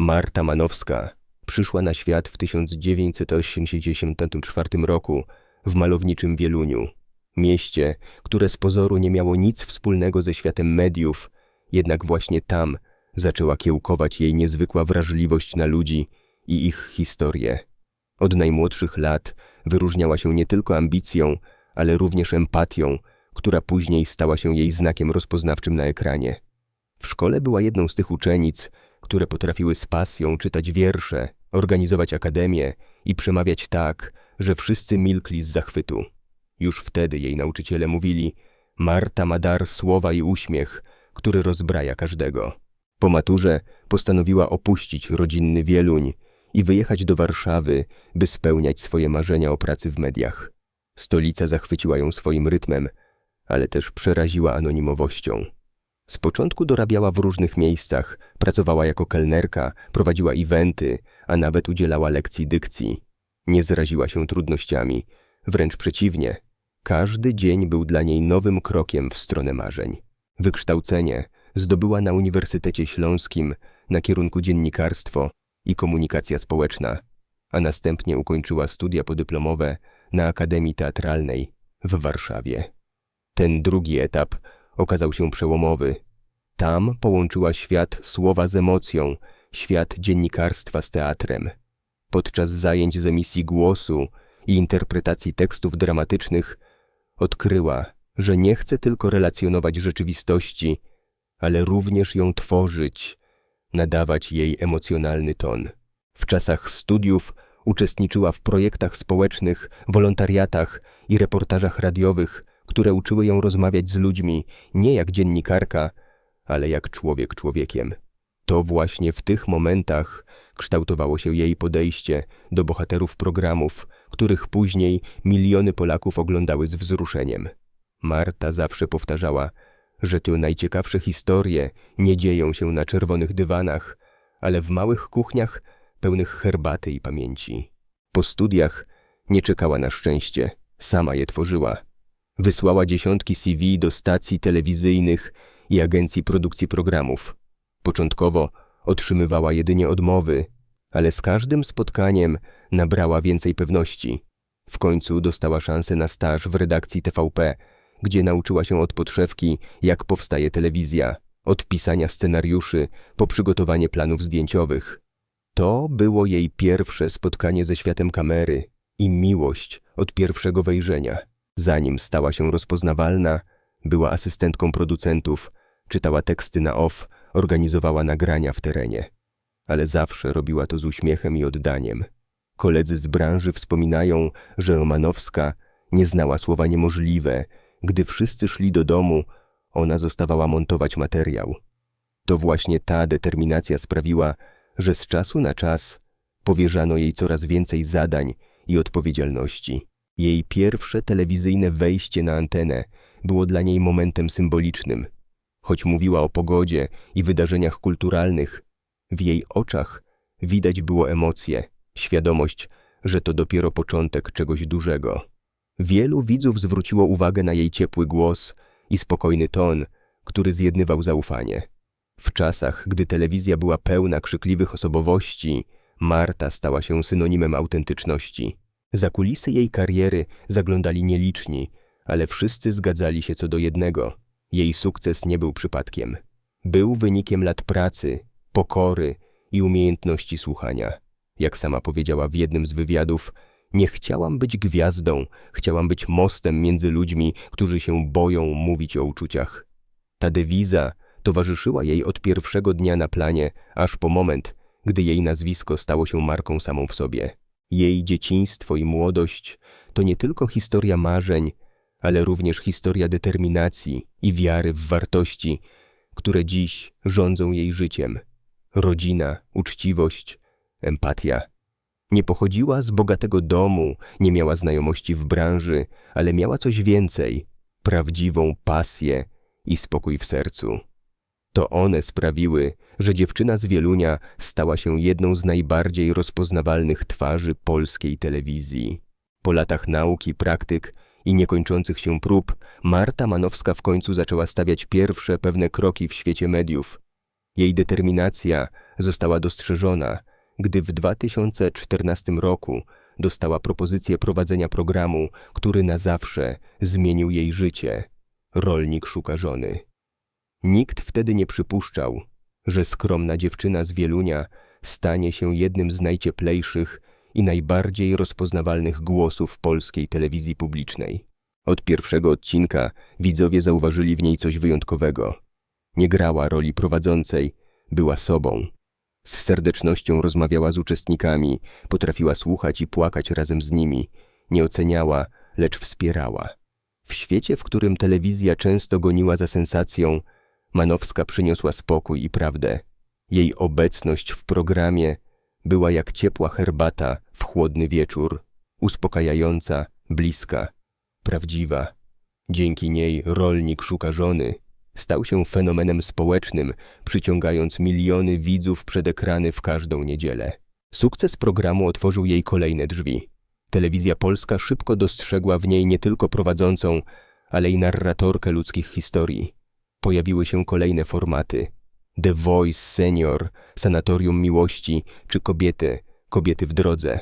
Marta Manowska przyszła na świat w 1984 roku w malowniczym Wieluniu, mieście, które z pozoru nie miało nic wspólnego ze światem mediów, jednak właśnie tam zaczęła kiełkować jej niezwykła wrażliwość na ludzi i ich historie. Od najmłodszych lat wyróżniała się nie tylko ambicją, ale również empatią, która później stała się jej znakiem rozpoznawczym na ekranie. W szkole była jedną z tych uczennic, które potrafiły z pasją czytać wiersze, organizować akademię i przemawiać tak, że wszyscy milkli z zachwytu. Już wtedy jej nauczyciele mówili: Marta ma dar słowa i uśmiech, który rozbraja każdego. Po maturze postanowiła opuścić rodzinny Wieluń i wyjechać do Warszawy, by spełniać swoje marzenia o pracy w mediach. Stolica zachwyciła ją swoim rytmem, ale też przeraziła anonimowością. Z początku dorabiała w różnych miejscach, pracowała jako kelnerka, prowadziła eventy, a nawet udzielała lekcji dykcji. Nie zraziła się trudnościami, wręcz przeciwnie. Każdy dzień był dla niej nowym krokiem w stronę marzeń. Wykształcenie zdobyła na Uniwersytecie Śląskim na kierunku dziennikarstwo i komunikacja społeczna, a następnie ukończyła studia podyplomowe na Akademii Teatralnej w Warszawie. Ten drugi etap okazał się przełomowy. Tam połączyła świat słowa z emocją, świat dziennikarstwa z teatrem. Podczas zajęć z emisji głosu i interpretacji tekstów dramatycznych odkryła, że nie chce tylko relacjonować rzeczywistości, ale również ją tworzyć, nadawać jej emocjonalny ton. W czasach studiów uczestniczyła w projektach społecznych, wolontariatach i reportażach radiowych, które uczyły ją rozmawiać z ludźmi nie jak dziennikarka, ale jak człowiek człowiekiem. To właśnie w tych momentach kształtowało się jej podejście do bohaterów programów, których później miliony Polaków oglądały z wzruszeniem. Marta zawsze powtarzała, że te najciekawsze historie nie dzieją się na czerwonych dywanach, ale w małych kuchniach pełnych herbaty i pamięci. Po studiach nie czekała na szczęście, sama je tworzyła. Wysłała dziesiątki CV do stacji telewizyjnych i agencji produkcji programów. Początkowo otrzymywała jedynie odmowy, ale z każdym spotkaniem nabrała więcej pewności. W końcu dostała szansę na staż w redakcji TVP, gdzie nauczyła się od podszewki, jak powstaje telewizja, od pisania scenariuszy po przygotowanie planów zdjęciowych. To było jej pierwsze spotkanie ze światem kamery i miłość od pierwszego wejrzenia. Zanim stała się rozpoznawalna, była asystentką producentów, czytała teksty na off, organizowała nagrania w terenie. Ale zawsze robiła to z uśmiechem i oddaniem. Koledzy z branży wspominają, że Romanowska nie znała słowa niemożliwe. Gdy wszyscy szli do domu, ona zostawała montować materiał. To właśnie ta determinacja sprawiła, że z czasu na czas powierzano jej coraz więcej zadań i odpowiedzialności. Jej pierwsze telewizyjne wejście na antenę było dla niej momentem symbolicznym. Choć mówiła o pogodzie i wydarzeniach kulturalnych, w jej oczach widać było emocje, świadomość, że to dopiero początek czegoś dużego. Wielu widzów zwróciło uwagę na jej ciepły głos i spokojny ton, który zjednywał zaufanie. W czasach, gdy telewizja była pełna krzykliwych osobowości, Marta stała się synonimem autentyczności. Za kulisy jej kariery zaglądali nieliczni, ale wszyscy zgadzali się co do jednego. Jej sukces nie był przypadkiem. Był wynikiem lat pracy, pokory i umiejętności słuchania. Jak sama powiedziała w jednym z wywiadów, nie chciałam być gwiazdą, chciałam być mostem między ludźmi, którzy się boją mówić o uczuciach. Ta dewiza towarzyszyła jej od pierwszego dnia na planie, aż po moment, gdy jej nazwisko stało się marką samą w sobie. Jej dzieciństwo i młodość to nie tylko historia marzeń, ale również historia determinacji i wiary w wartości, które dziś rządzą jej życiem. Rodzina, uczciwość, empatia. Nie pochodziła z bogatego domu, nie miała znajomości w branży, ale miała coś więcej prawdziwą pasję i spokój w sercu. To one sprawiły, że dziewczyna z Wielunia stała się jedną z najbardziej rozpoznawalnych twarzy polskiej telewizji. Po latach nauki, praktyk i niekończących się prób, Marta Manowska w końcu zaczęła stawiać pierwsze pewne kroki w świecie mediów. Jej determinacja została dostrzeżona, gdy w 2014 roku dostała propozycję prowadzenia programu, który na zawsze zmienił jej życie. Rolnik szuka żony. Nikt wtedy nie przypuszczał, że skromna dziewczyna z Wielunia stanie się jednym z najcieplejszych i najbardziej rozpoznawalnych głosów polskiej telewizji publicznej. Od pierwszego odcinka widzowie zauważyli w niej coś wyjątkowego. Nie grała roli prowadzącej, była sobą. Z serdecznością rozmawiała z uczestnikami, potrafiła słuchać i płakać razem z nimi, nie oceniała, lecz wspierała. W świecie, w którym telewizja często goniła za sensacją, Manowska przyniosła spokój i prawdę. Jej obecność w programie była jak ciepła herbata w chłodny wieczór, uspokajająca, bliska, prawdziwa. Dzięki niej rolnik szuka żony. Stał się fenomenem społecznym, przyciągając miliony widzów przed ekrany w każdą niedzielę. Sukces programu otworzył jej kolejne drzwi. Telewizja polska szybko dostrzegła w niej nie tylko prowadzącą, ale i narratorkę ludzkich historii. Pojawiły się kolejne formaty. The Voice Senior, Sanatorium Miłości czy Kobiety, Kobiety w drodze.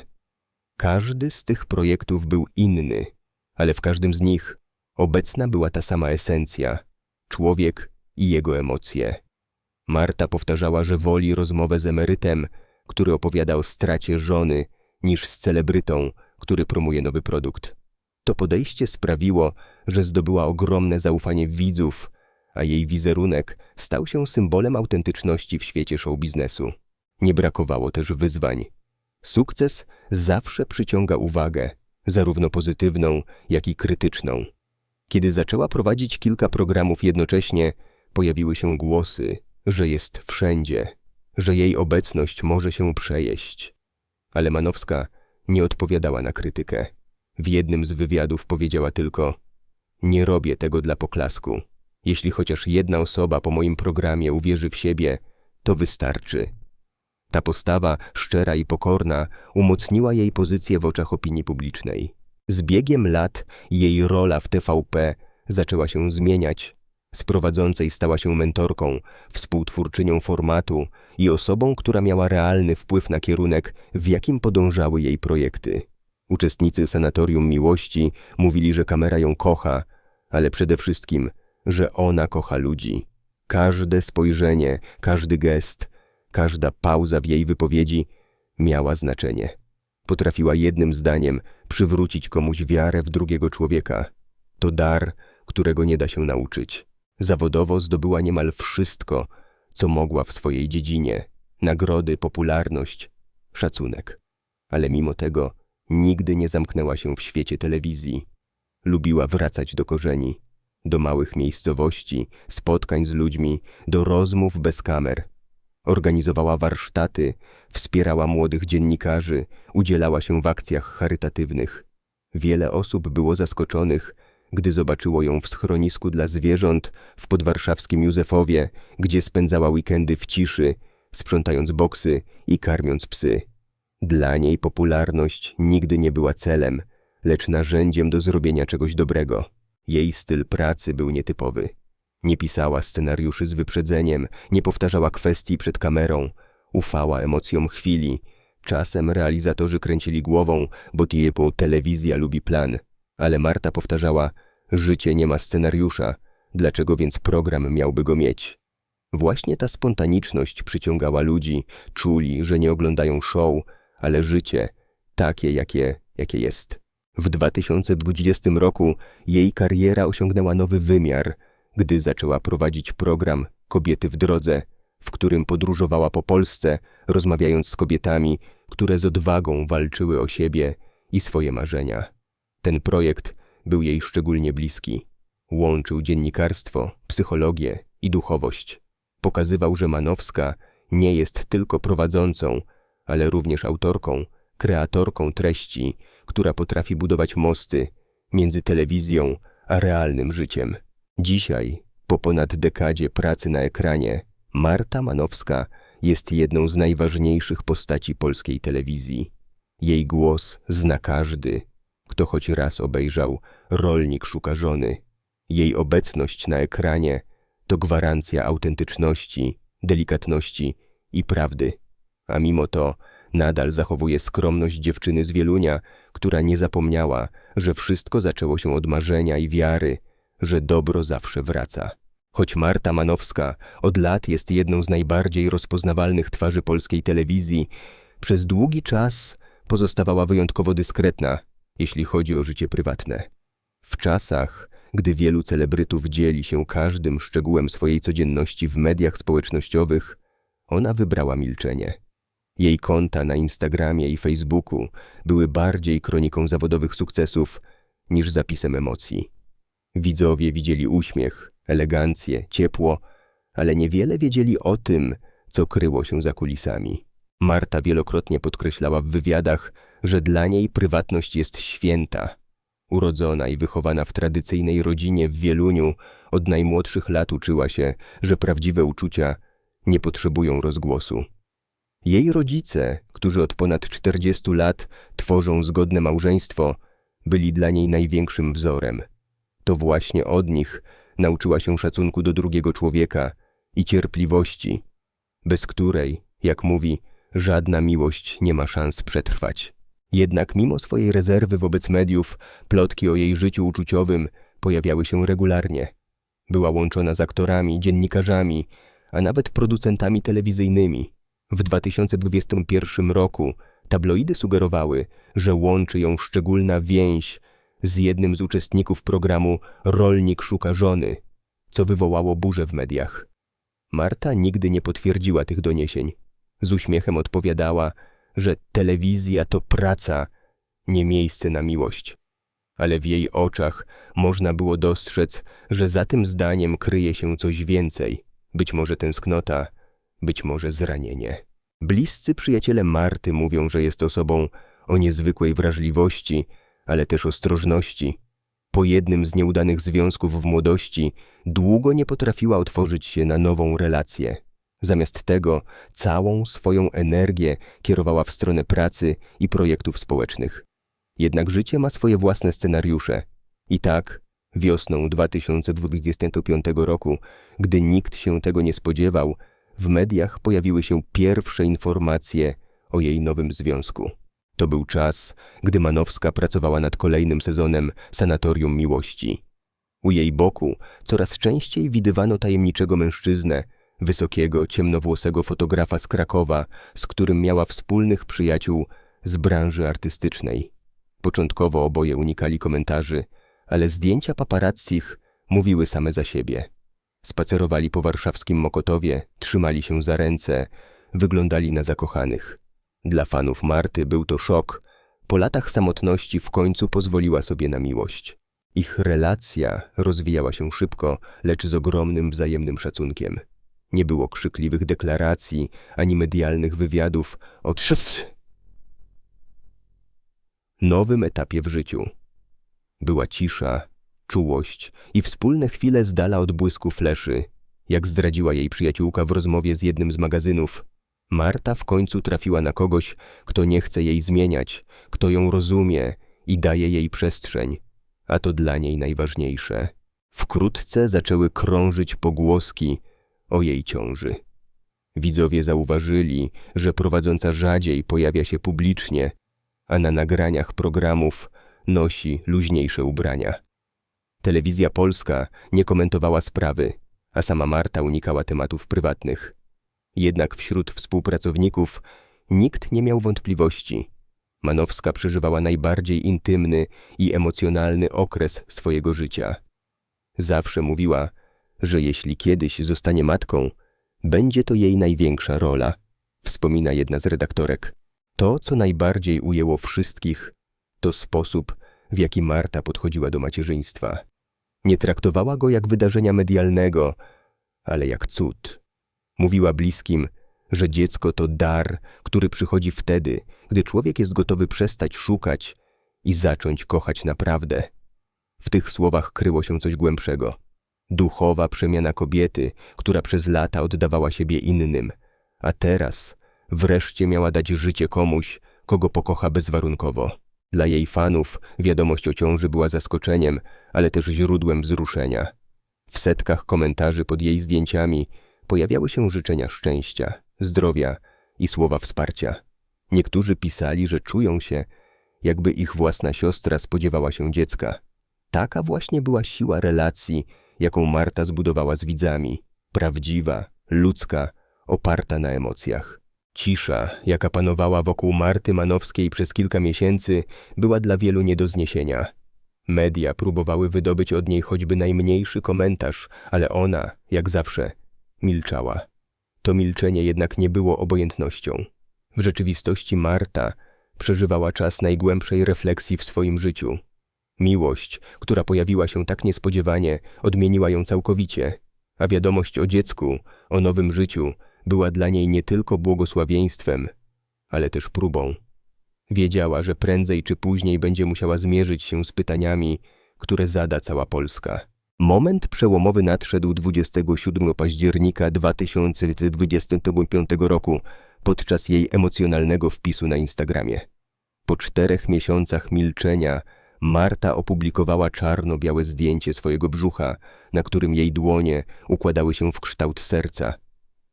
Każdy z tych projektów był inny, ale w każdym z nich obecna była ta sama esencja człowiek i jego emocje. Marta powtarzała, że woli rozmowę z emerytem, który opowiada o stracie żony, niż z celebrytą, który promuje nowy produkt. To podejście sprawiło, że zdobyła ogromne zaufanie widzów, a jej wizerunek stał się symbolem autentyczności w świecie show biznesu. Nie brakowało też wyzwań. Sukces zawsze przyciąga uwagę, zarówno pozytywną, jak i krytyczną. Kiedy zaczęła prowadzić kilka programów jednocześnie, pojawiły się głosy, że jest wszędzie, że jej obecność może się przejeść. Ale Manowska nie odpowiadała na krytykę. W jednym z wywiadów powiedziała tylko: Nie robię tego dla poklasku. Jeśli chociaż jedna osoba po moim programie uwierzy w siebie, to wystarczy. Ta postawa, szczera i pokorna, umocniła jej pozycję w oczach opinii publicznej. Z biegiem lat jej rola w TVP zaczęła się zmieniać. Z prowadzącej stała się mentorką, współtwórczynią formatu i osobą, która miała realny wpływ na kierunek, w jakim podążały jej projekty. Uczestnicy Sanatorium Miłości mówili, że kamera ją kocha, ale przede wszystkim, że ona kocha ludzi. Każde spojrzenie, każdy gest, każda pauza w jej wypowiedzi miała znaczenie. Potrafiła jednym zdaniem przywrócić komuś wiarę w drugiego człowieka. To dar, którego nie da się nauczyć. Zawodowo zdobyła niemal wszystko, co mogła w swojej dziedzinie nagrody, popularność, szacunek. Ale mimo tego nigdy nie zamknęła się w świecie telewizji. Lubiła wracać do korzeni, do małych miejscowości, spotkań z ludźmi, do rozmów bez kamer. Organizowała warsztaty, wspierała młodych dziennikarzy, udzielała się w akcjach charytatywnych. Wiele osób było zaskoczonych, gdy zobaczyło ją w schronisku dla zwierząt w podwarszawskim Józefowie, gdzie spędzała weekendy w ciszy, sprzątając boksy i karmiąc psy. Dla niej popularność nigdy nie była celem, lecz narzędziem do zrobienia czegoś dobrego. Jej styl pracy był nietypowy. Nie pisała scenariuszy z wyprzedzeniem, nie powtarzała kwestii przed kamerą, ufała emocjom chwili. Czasem realizatorzy kręcili głową, bo typu telewizja lubi plan. Ale Marta powtarzała, życie nie ma scenariusza, dlaczego więc program miałby go mieć? Właśnie ta spontaniczność przyciągała ludzi, czuli, że nie oglądają show, ale życie, takie jakie, jakie jest. W 2020 roku jej kariera osiągnęła nowy wymiar, gdy zaczęła prowadzić program Kobiety w drodze, w którym podróżowała po Polsce, rozmawiając z kobietami, które z odwagą walczyły o siebie i swoje marzenia. Ten projekt był jej szczególnie bliski. Łączył dziennikarstwo, psychologię i duchowość. Pokazywał, że Manowska nie jest tylko prowadzącą, ale również autorką, kreatorką treści, która potrafi budować mosty między telewizją a realnym życiem. Dzisiaj, po ponad dekadzie pracy na ekranie, Marta Manowska jest jedną z najważniejszych postaci polskiej telewizji. Jej głos zna każdy, kto choć raz obejrzał Rolnik szuka żony. Jej obecność na ekranie to gwarancja autentyczności, delikatności i prawdy. A mimo to nadal zachowuje skromność dziewczyny z Wielunia, która nie zapomniała, że wszystko zaczęło się od marzenia i wiary, że dobro zawsze wraca. Choć Marta Manowska od lat jest jedną z najbardziej rozpoznawalnych twarzy polskiej telewizji, przez długi czas pozostawała wyjątkowo dyskretna, jeśli chodzi o życie prywatne. W czasach, gdy wielu celebrytów dzieli się każdym szczegółem swojej codzienności w mediach społecznościowych, ona wybrała milczenie. Jej konta na Instagramie i Facebooku były bardziej kroniką zawodowych sukcesów niż zapisem emocji. Widzowie widzieli uśmiech, elegancję, ciepło, ale niewiele wiedzieli o tym, co kryło się za kulisami. Marta wielokrotnie podkreślała w wywiadach, że dla niej prywatność jest święta. Urodzona i wychowana w tradycyjnej rodzinie w Wieluniu, od najmłodszych lat uczyła się, że prawdziwe uczucia nie potrzebują rozgłosu. Jej rodzice, którzy od ponad 40 lat tworzą zgodne małżeństwo, byli dla niej największym wzorem. To właśnie od nich nauczyła się szacunku do drugiego człowieka i cierpliwości, bez której, jak mówi, żadna miłość nie ma szans przetrwać. Jednak mimo swojej rezerwy wobec mediów, plotki o jej życiu uczuciowym pojawiały się regularnie. Była łączona z aktorami, dziennikarzami, a nawet producentami telewizyjnymi. W 2021 roku tabloidy sugerowały, że łączy ją szczególna więź z jednym z uczestników programu Rolnik szuka żony, co wywołało burzę w mediach. Marta nigdy nie potwierdziła tych doniesień. Z uśmiechem odpowiadała, że telewizja to praca, nie miejsce na miłość. Ale w jej oczach można było dostrzec, że za tym zdaniem kryje się coś więcej, być może tęsknota, być może zranienie. Bliscy przyjaciele Marty mówią, że jest osobą o niezwykłej wrażliwości, ale też ostrożności. Po jednym z nieudanych związków w młodości długo nie potrafiła otworzyć się na nową relację. Zamiast tego całą swoją energię kierowała w stronę pracy i projektów społecznych. Jednak życie ma swoje własne scenariusze. I tak, wiosną 2025 roku, gdy nikt się tego nie spodziewał, w mediach pojawiły się pierwsze informacje o jej nowym związku. To był czas, gdy Manowska pracowała nad kolejnym sezonem Sanatorium Miłości. U jej boku coraz częściej widywano tajemniczego mężczyznę, wysokiego, ciemnowłosego fotografa z Krakowa, z którym miała wspólnych przyjaciół z branży artystycznej. Początkowo oboje unikali komentarzy, ale zdjęcia paparazzich mówiły same za siebie. Spacerowali po warszawskim Mokotowie, trzymali się za ręce, wyglądali na zakochanych. Dla fanów Marty był to szok. Po latach samotności w końcu pozwoliła sobie na miłość. Ich relacja rozwijała się szybko, lecz z ogromnym wzajemnym szacunkiem. Nie było krzykliwych deklaracji ani medialnych wywiadów o trz. Nowym etapie w życiu. Była cisza, czułość i wspólne chwile z dala od błysku fleszy, jak zdradziła jej przyjaciółka w rozmowie z jednym z magazynów. Marta w końcu trafiła na kogoś, kto nie chce jej zmieniać, kto ją rozumie i daje jej przestrzeń, a to dla niej najważniejsze. Wkrótce zaczęły krążyć pogłoski o jej ciąży. Widzowie zauważyli, że prowadząca rzadziej pojawia się publicznie, a na nagraniach programów nosi luźniejsze ubrania. Telewizja polska nie komentowała sprawy, a sama Marta unikała tematów prywatnych. Jednak wśród współpracowników nikt nie miał wątpliwości. Manowska przeżywała najbardziej intymny i emocjonalny okres swojego życia. Zawsze mówiła, że jeśli kiedyś zostanie matką, będzie to jej największa rola, wspomina jedna z redaktorek. To, co najbardziej ujęło wszystkich, to sposób, w jaki Marta podchodziła do macierzyństwa. Nie traktowała go jak wydarzenia medialnego, ale jak cud. Mówiła bliskim, że dziecko to dar, który przychodzi wtedy, gdy człowiek jest gotowy przestać szukać i zacząć kochać naprawdę. W tych słowach kryło się coś głębszego. Duchowa przemiana kobiety, która przez lata oddawała siebie innym, a teraz wreszcie miała dać życie komuś, kogo pokocha bezwarunkowo. Dla jej fanów wiadomość o ciąży była zaskoczeniem, ale też źródłem wzruszenia. W setkach komentarzy pod jej zdjęciami pojawiały się życzenia szczęścia. zdrowia i słowa wsparcia. Niektórzy pisali, że czują się, jakby ich własna siostra spodziewała się dziecka. Taka właśnie była siła relacji, jaką Marta zbudowała z widzami. Prawdziwa, ludzka, oparta na emocjach. Cisza, jaka panowała wokół Marty Manowskiej przez kilka miesięcy, była dla wielu nie do zniesienia. Media próbowały wydobyć od niej choćby najmniejszy komentarz, ale ona, jak zawsze, milczała. To milczenie jednak nie było obojętnością. W rzeczywistości Marta przeżywała czas najgłębszej refleksji w swoim życiu. Miłość, która pojawiła się tak niespodziewanie, odmieniła ją całkowicie, a wiadomość o dziecku, o nowym życiu była dla niej nie tylko błogosławieństwem, ale też próbą. Wiedziała, że prędzej czy później będzie musiała zmierzyć się z pytaniami, które zada cała Polska. Moment przełomowy nadszedł 27 października 2025 roku podczas jej emocjonalnego wpisu na Instagramie. Po czterech miesiącach milczenia Marta opublikowała czarno-białe zdjęcie swojego brzucha, na którym jej dłonie układały się w kształt serca.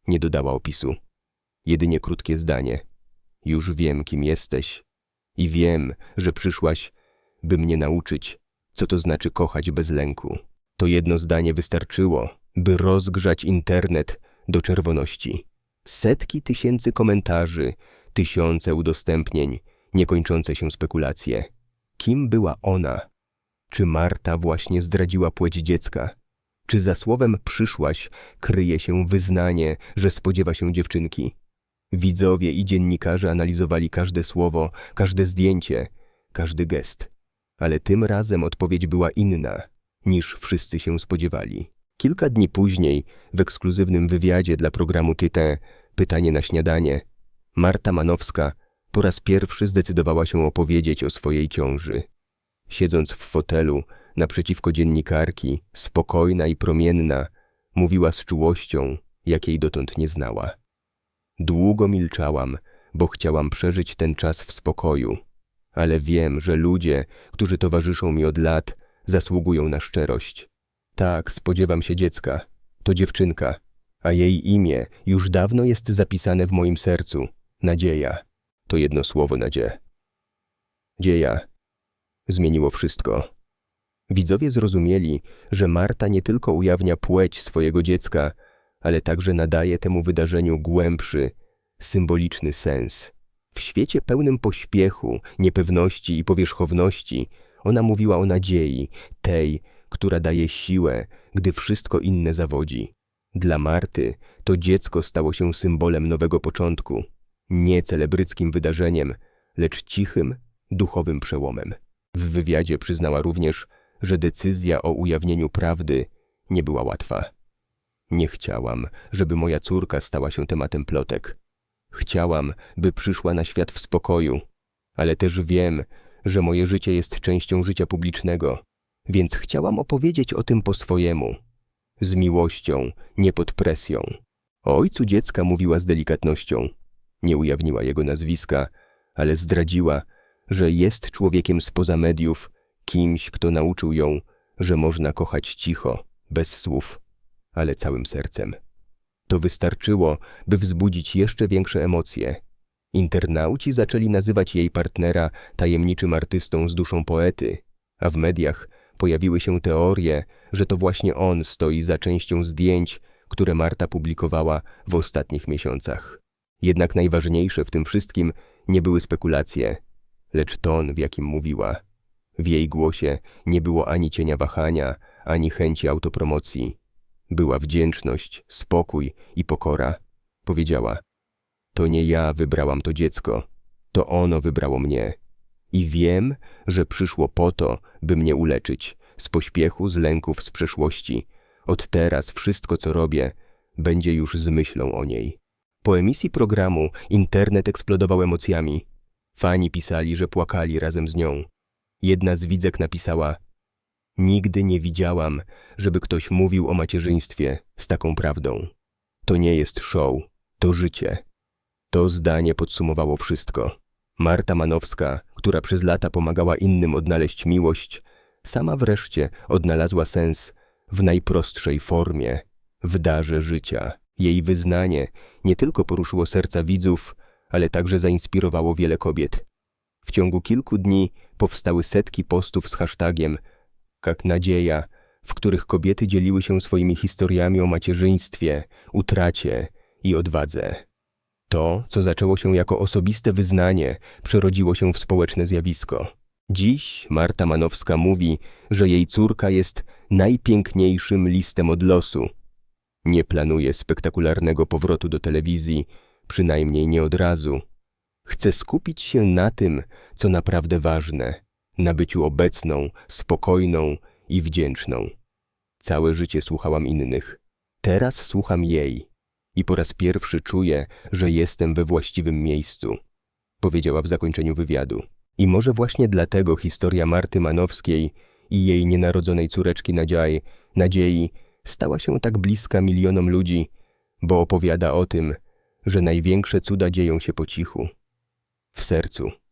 Nie dodała opisu. Jedynie krótkie zdanie. Już wiem, kim jesteś. I wiem, że przyszłaś, by mnie nauczyć, co to znaczy kochać bez lęku. To jedno zdanie wystarczyło, by rozgrzać internet do czerwoności. Setki tysięcy komentarzy, tysiące udostępnień, niekończące się spekulacje. Kim była ona? Czy Marta właśnie zdradziła płeć dziecka? Czy za słowem przyszłaś kryje się wyznanie, że spodziewa się dziewczynki? Widzowie i dziennikarze analizowali każde słowo, każde zdjęcie, każdy gest. Ale tym razem odpowiedź była inna, niż wszyscy się spodziewali. Kilka dni później, w ekskluzywnym wywiadzie dla programu Tyte Pytanie na śniadanie, Marta Manowska po raz pierwszy zdecydowała się opowiedzieć o swojej ciąży. Siedząc w fotelu naprzeciwko dziennikarki, spokojna i promienna, mówiła z czułością, jakiej dotąd nie znała. Długo milczałam, bo chciałam przeżyć ten czas w spokoju, ale wiem, że ludzie, którzy towarzyszą mi od lat, zasługują na szczerość. Tak, spodziewam się dziecka. To dziewczynka, a jej imię już dawno jest zapisane w moim sercu. Nadzieja. To jedno słowo nadzieja. Dzieja. Zmieniło wszystko. Widzowie zrozumieli, że Marta nie tylko ujawnia płeć swojego dziecka, ale także nadaje temu wydarzeniu głębszy, symboliczny sens. W świecie pełnym pośpiechu, niepewności i powierzchowności ona mówiła o nadziei, tej, która daje siłę, gdy wszystko inne zawodzi. Dla Marty to dziecko stało się symbolem nowego początku, nie celebryckim wydarzeniem, lecz cichym, duchowym przełomem. W wywiadzie przyznała również, że decyzja o ujawnieniu prawdy nie była łatwa. Nie chciałam, żeby moja córka stała się tematem plotek. Chciałam, by przyszła na świat w spokoju, ale też wiem, że moje życie jest częścią życia publicznego, więc chciałam opowiedzieć o tym po swojemu, z miłością, nie pod presją. O ojcu dziecka mówiła z delikatnością. Nie ujawniła jego nazwiska, ale zdradziła, że jest człowiekiem spoza mediów, kimś, kto nauczył ją, że można kochać cicho, bez słów, ale całym sercem. To wystarczyło, by wzbudzić jeszcze większe emocje. Internauci zaczęli nazywać jej partnera tajemniczym artystą z duszą poety, a w mediach pojawiły się teorie, że to właśnie on stoi za częścią zdjęć, które Marta publikowała w ostatnich miesiącach. Jednak najważniejsze w tym wszystkim nie były spekulacje, lecz ton, w jakim mówiła. W jej głosie nie było ani cienia wahania, ani chęci autopromocji. Była wdzięczność, spokój i pokora. Powiedziała: To nie ja wybrałam to dziecko, to ono wybrało mnie. I wiem, że przyszło po to, by mnie uleczyć, z pośpiechu, z lęków, z przeszłości. Od teraz wszystko, co robię, będzie już z myślą o niej. Po emisji programu internet eksplodował emocjami. Fani pisali, że płakali razem z nią. Jedna z widzek napisała: Nigdy nie widziałam, żeby ktoś mówił o macierzyństwie z taką prawdą. To nie jest show, to życie. To zdanie podsumowało wszystko. Marta Manowska, która przez lata pomagała innym odnaleźć miłość, sama wreszcie odnalazła sens w najprostszej formie, w darze życia. Jej wyznanie nie tylko poruszyło serca widzów, ale także zainspirowało wiele kobiet. W ciągu kilku dni powstały setki postów z hashtagiem Jak nadzieja, w których kobiety dzieliły się swoimi historiami o macierzyństwie, utracie i odwadze. To, co zaczęło się jako osobiste wyznanie, przerodziło się w społeczne zjawisko. Dziś Marta Manowska mówi, że jej córka jest najpiękniejszym listem od losu. Nie planuje spektakularnego powrotu do telewizji, przynajmniej nie od razu. Chce skupić się na tym, co naprawdę ważne, na byciu obecną, spokojną i wdzięczną. Całe życie słuchałam innych. Teraz słucham jej i po raz pierwszy czuję, że jestem we właściwym miejscu, powiedziała w zakończeniu wywiadu. I może właśnie dlatego historia Marty Manowskiej i jej nienarodzonej córeczki Nadziei, Nadziei stała się tak bliska milionom ludzi, bo opowiada o tym, że największe cuda dzieją się po cichu, w sercu.